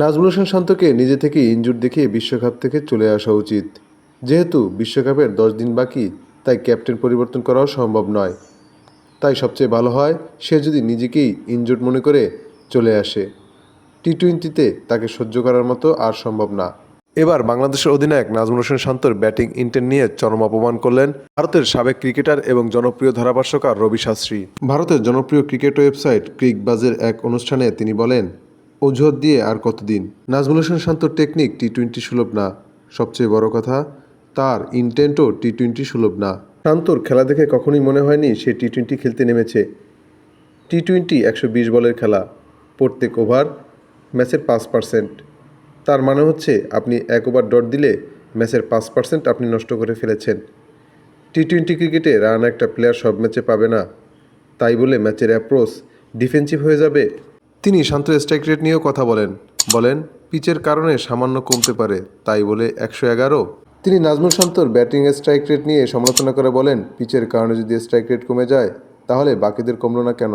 নাজমুল হোসেন শান্তকে নিজে থেকে ইনজুর দেখিয়ে বিশ্বকাপ থেকে চলে আসা উচিত। যেহেতু বিশ্বকাপের দশ দিন বাকি, তাই ক্যাপ্টেন পরিবর্তন করাও সম্ভব নয়। তাই সবচেয়ে ভালো হয়, সে যদি নিজেকেই ইনজুর্ড মনে করে চলে আসে। টি টোয়েন্টিতে তাকে সহ্য করার মতো আর সম্ভব না। এবার বাংলাদেশের অধিনায়ক নাজমুল হোসেন শান্তর ব্যাটিং ইন্টেন্ট নিয়ে চরম অপমান করলেন ভারতের সাবেক ক্রিকেটার এবং জনপ্রিয় ধারাভাষ্যকার রবি শাস্ত্রী। ভারতের জনপ্রিয় ক্রিকেট ওয়েবসাইট ক্রিকবাজের এক অনুষ্ঠানে তিনি বলেন অজুহাত দিয়ে আর কতদিন? নাজমুল হোসেন শান্তর টেকনিক টি টোয়েন্টি সুলভ না। সবচেয়ে বড় কথা, তার ইন্টেন্টও টি টোয়েন্টি সুলভ না। শান্তর খেলা দেখে কখনোই মনে হয়নি সে টি টোয়েন্টি খেলতে নেমেছে। টি টোয়েন্টি একশো বিশ বলের খেলা, প্রত্যেক ওভার ম্যাচের পাঁচ পার্সেন্ট। তার মানে হচ্ছে আপনি এক ওভার ডট দিলে ম্যাচের পাঁচ পার্সেন্ট আপনি নষ্ট করে ফেলেছেন। টি টোয়েন্টি ক্রিকেটে রান একটা প্লেয়ার সব ম্যাচে পাবে না। তাই বলে ম্যাচের অ্যাপ্রোচ ডিফেন্সিভ হয়ে যাবে। তিনি শান্ত স্ট্রাইক রেট নিয়েও কথা বলেন। বলেন, পিচের কারণে সামান্য কমতে পারে, তাই বলে একশো এগারো। তিনি নাজমুল শান্তর ব্যাটিং স্ট্রাইক রেট নিয়ে সমালোচনা করে বলেন, পিচের কারণে যদি স্ট্রাইক রেট কমে যায়, তাহলে বাকিদের কমলো না কেন?